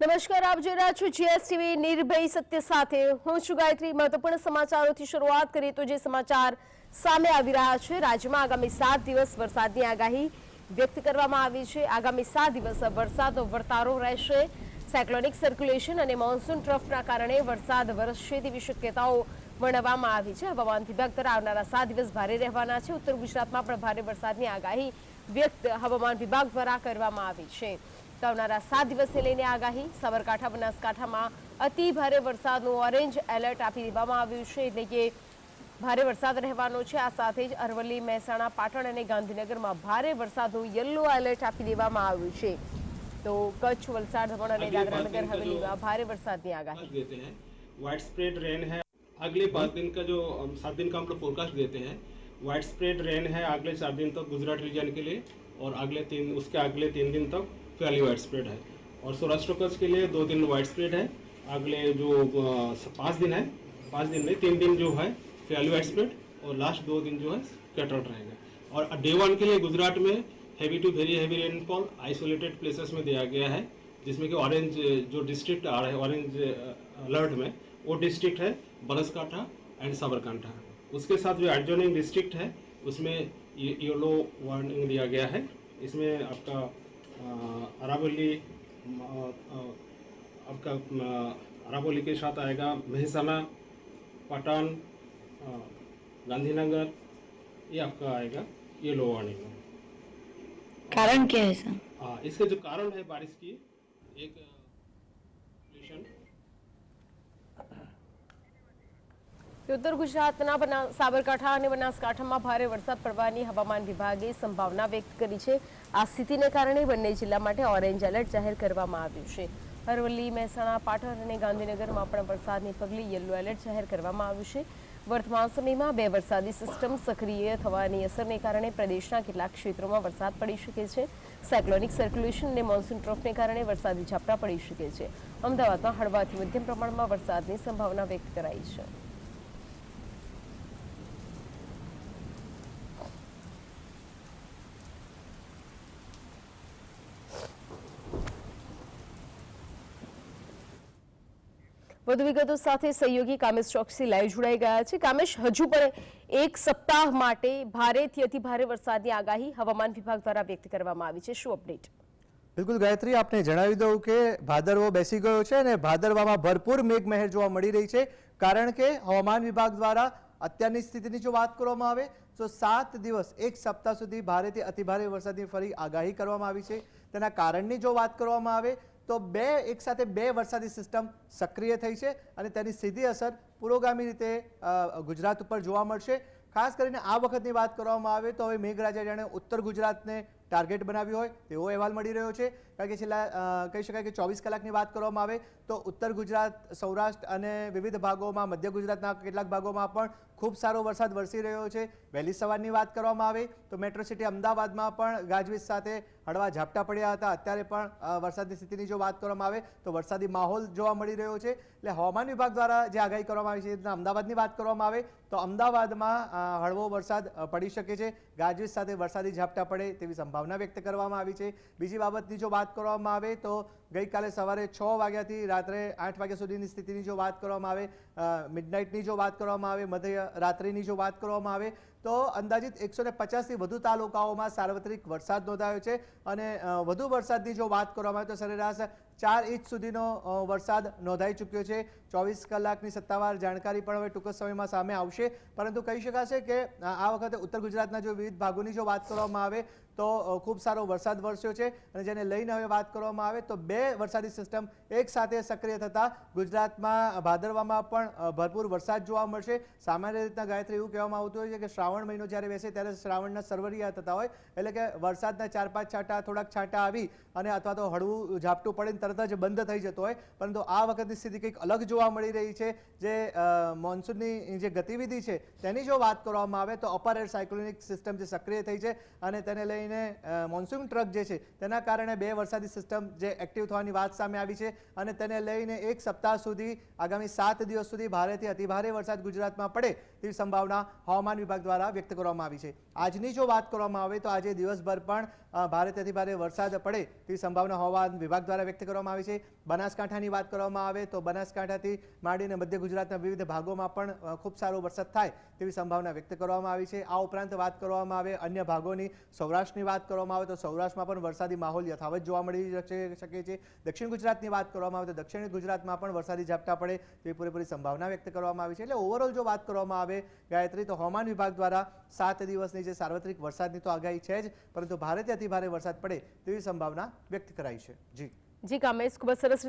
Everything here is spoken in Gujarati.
નમસ્કાર, આપ જોઈ રહ્યા છો જીએસટીવી નિર્ભય સત્ય સાથે. હું છું ગાયત્રી. મહત્વપૂર્ણ સમાચારોથી શરૂઆત કરીએ તો જે સમાચાર સામે આવી રહ્યા છે, રાજ્યમાં આગામી સાત દિવસ વરસાદની આગાહી વ્યક્ત કરવામાં આવી છે. આગામી સાત દિવસ વરસાદનો વર્તારો રહેશે. સાયક્લોનિક સર્ક્યુલેશન અને મોન્સૂન ટ્રફના કારણે વરસાદ વરસશે તેવી શક્યતાઓ વર્ણવવામાં આવી છે. હવામાન વિભાગ દ્વારા આવનારા સાત દિવસ ભારે રહેવાના છે. ઉત્તર ગુજરાતમાં પણ ભારે વરસાદની આગાહી વ્યક્ત હવામાન વિભાગ દ્વારા કરવામાં આવી છે. તો આવનારા સાત દિવસને લઈને આગાહી સાબરકાંઠા બનાસકાંઠામાં અતિ ભારે વરસાદનું ઓરેન્જ એલર્ટ આપી દેવામાં આવ્યું છે એટલે કે ભારે વરસાદ રહેવાનો છે આ સાથે જ અરવલ્લી મહેસાણા પાટણ અને ગાંધીનગરમાં ભારે વરસાદનું યલો એલર્ટ આપી દેવામાં આવ્યું છે તો કચ્છ વલસાડ દમણ અને અગલે દાદરા પાંચ નગર का जो- હવેલીમાં ભારે વરસાદની આગાહી देते हैं वाइड स्प्रेड रेन है अगले पाँच दिन का जो अम, सात दिन का हम लोग फोरकास्ट देते हैं वाइड स्प्रेड रेन है अगले चार दिन तक गुजरात रीजन के लिए और अगले तीन उसके अगले तीन दिन तक फैली वाइड स्प्रेड है। और सौराष्ट्र कच्छ के लिए दो दिन वाइड स्प्रेड है। अगले जो पाँच दिन है, पाँच दिन में तीन दिन जो है फैली वाइड स्प्रेड और लास्ट दो दिन जो है स्कैटर्ड रहेगा। और डे वन के लिए गुजरात में heavy to very heavy rainfall isolated places में दिया गया है, जिसमें कि ऑरेंज जो डिस्ट्रिक्ट आ रहा है ऑरेंज अलर्ट में, वो डिस्ट्रिक्ट है बनासकांठा एंड साबरकांठा। उसके साथ जो एडजोनिंग डिस्ट्रिक्ट है, उसमें येलो वार्निंग दिया गया है। इसमें आपका अरावली आपका अरावली के साथ आएगा महसाना पटान गांधीनगर ये आपका आएगा ये लो आने का कारण क्या है सर? हाँ इसके जो कारण है बारिश की एक ઉત્તર ગુજરાતના સાબરકાંઠા અને બનાસકાંઠામાં ભારે વરસાદ પડવાની હવામાન વિભાગે સંભાવના વ્યક્ત કરી છે. આ સ્થિતિને કારણે બંને જિલ્લા માટે ઓરેન્જ એલર્ટ જાહેર કરવામાં આવ્યું છે. અરવલ્લી, મહેસાણા, પાટણ અને ગાંધીનગરમાં પણ વરસાદને પગલે યલો એલર્ટ જાહેર કરવામાં આવ્યું છે. વર્તમાન સમયમાં બે વરસાદી સિસ્ટમ સક્રિય થવાની અસરને કારણે પ્રદેશના કેટલાક ક્ષેત્રોમાં વરસાદ પડી શકે છે. સાયક્લોનિક સર્ક્યુલેશન અને મોન્સૂન ટ્રફને કારણે વરસાદી ઝાપટા પડી શકે છે. અમદાવાદમાં હળવાથી મધ્યમ પ્રમાણમાં વરસાદની સંભાવના વ્યક્ત કરાઈ છે. વધુ વિગતો સાથે સહયોગી કામેશ ચોકસી લાઈવ જોડાઈ ગયા છે. કામેશ, હજુ પણ એક સપ્તાહ માટે ભારેથી અતિ ભારે વરસાદની આગાહી હવામાન વિભાગ દ્વારા વ્યક્ત કરવામાં આવી છે. શું અપડેટ? બિલકુલ, ગાયત્રી, આપને જણાવી દઉં કે ભાદરવો બેસી ગયો છે અને ભાદરવામાં ભરપૂર મેઘમહેર જોવા મળી રહી છે. કારણ કે હવામાન વિભાગ દ્વારા અત્યારની સ્થિતિની જો વાત કરવામાં આવે, તો સાત દિવસ, એક સપ્તાહ સુધી ભારેથી અતિભારે વરસાદની ફરી આગાહી કરવામાં આવી છે. તેના કારણની જો વાત કરવામાં આવે તો બે એકસાથે બે વરસાદી સિસ્ટમ સક્રિય થઈ છે અને તેની સીધી અસર પુરોગામી રીતે ગુજરાત ઉપર જોવા મળશે. ખાસ કરીને આ વખતની વાત કરવામાં આવે તો હવે મેઘરાજા જાણે ઉત્તર ગુજરાતને ટાર્ગેટ બનાવ્યું હોય, તેવો અહેવાલ મળી રહ્યો છે. કારણ કે છેલ્લા કહી શકાય કે ચોવીસ કલાકની વાત કરવામાં આવે, તો ઉત્તર ગુજરાત, સૌરાષ્ટ્ર અને વિવિધ ભાગોમાં, મધ્ય ગુજરાતના કેટલાક ભાગોમાં પણ ખૂબ સારો વરસાદ વરસી રહ્યો છે. વહેલી સવારની વાત કરવામાં આવે, તો મેટ્રો સિટી અમદાવાદમાં પણ ગાજવીજ સાથે હળવા ઝાપટા પડ્યા હતા. અત્યારે પણ વરસાદની સ્થિતિની જો વાત કરવામાં આવે, તો વરસાદી માહોલ જોવા મળી રહ્યો છે. એટલે હવામાન વિભાગ દ્વારા જે આગાહી કરવામાં આવી છે તેના અમદાવાદની વાત કરવામાં આવે, તો અમદાવાદમાં હળવો વરસાદ પડી શકે છે. ગાજવીજ સાથે વરસાદી ઝાપટા પડે તેવી સંભાવના વ્યક્ત કરવામાં આવી છે. બીજી બાબતની જો વાત કરવામાં આવે તો ગઈકાલે સવારે છ વાગ્યાથી રાત્રે આઠ વાગ્યા સુધીની સ્થિતિની જો વાત કરવામાં આવે મિડનાઇટની જો વાત કરવામાં આવે, મધ્ય રાત્રિની જો વાત કરવામાં આવે, તો અંદાજિત એકસો ને પચાસથી વધુ તાલુકાઓમાં સાર્વત્રિક વરસાદ નોંધાયો છે અને વધુ વરસાદની જો વાત કરવામાં આવે તો સરેરાશ ચાર ઇંચ સુધીનો વરસાદ નોંધાઈ ચૂક્યો છે. ચોવીસ કલાકની સત્તાવાર જાણકારી પણ હવે ટૂંક સમયમાં સામે આવશે. પરંતુ કહી શકાશે કે આ વખતે ઉત્તર ગુજરાતના જો વિવિધ ભાગોની જો વાત કરવામાં આવે, તો ખૂબ સારો વરસાદ વરસ્યો છે. અને જેને લઈને હવે વાત કરવામાં આવે, તો બે વરસાદી સિસ્ટમ એક સાથે સક્રિય થતા ગુજરાતમાં ભાદરવામાં પણ ભરપૂર વરસાદ જોવા મળશે. સામાન્ય રીતના ગાયત્રી એવું કહેવામાં આવતું હોય છે કે શ્રાવણ મહિનો જ્યારે બેસે ત્યારે શ્રાવણના સરવરિયા થતા હોય, એટલે કે વરસાદના ચાર પાંચ છાંટા, થોડાક છાંટા આવી અને અથવા તો હળવું ઝાપટું પડીને તરત જ બંધ થઈ જતો હોય. પરંતુ આ વખતની સ્થિતિ કંઈક અલગ જોવા મળી રહી છે. જે મોન્સૂનની જે ગતિવિધિ છે તેની જો વાત કરવામાં આવે તો અપર એર સાયક્લોનિક સિસ્ટમ જે સક્રિય થઈ છે અને તેને લઈને મોન્સૂન ટ્રક જે છે તેના કારણે બે વરસાદી સિસ્ટમ જે એક્ટિવ થવાની વાત સામે આવી છે અને તેને લઈને એક સપ્તાહ સુધી, આગામી સાત દિવસ સુધી ભારેથી અતિભારે વરસાદ ગુજરાતમાં પડે તેવી સંભાવના હવામાન વિભાગ દ્વારા વ્યક્ત કરવામાં આવી છે. આજની જો વાત કરવામાં આવે તો આજે દિવસભર પણ ભારેથી અતિભારે વરસાદ પડે તેવી સંભાવના હવામાન વિભાગ દ્વારા વ્યક્ત કરવામાં આવી છે. બનાસકાંઠાની વાત કરવામાં આવે તો બનાસકાંઠાથી માંડીને મધ્ય ગુજરાતના વિવિધ ભાગોમાં પણ ખૂબ સારો વરસાદ થાય તેવી સંભાવના વ્યક્ત કરવામાં આવી છે. આ ઉપરાંત વાત કરવામાં આવે અન્ય ભાગોની, સૌરાષ્ટ્રની વાત કરવામાં આવે તો સૌરાષ્ટ્રમાં પણ વરસાદી માહોલ યથાવત જોવા મળી શકે શકે છે. દક્ષિણ ગુજરાતની વાત કરવામાં આવે તો દક્ષિણ ગુજરાતમાં પણ વરસાદી ઝાપટા પડે તેવી પૂરેપૂરી સંભાવના વ્યક્ત કરવામાં આવી છે. એટલે ઓવરઓલ જો વાત કરવામાં આવે ગાયત્રી, તો હવામાન વિભાગ દ્વારા સાત દિવસની જે સાર્વત્રિક વરસાદની તો આગાહી છે જ, પરંતુ ભારેથી અતિ ભારે વરસાદ પડે તેવી સંભાવના વ્યક્ત કરાઈ છે. જી. જી કામેશ ખૂબ જ સરસ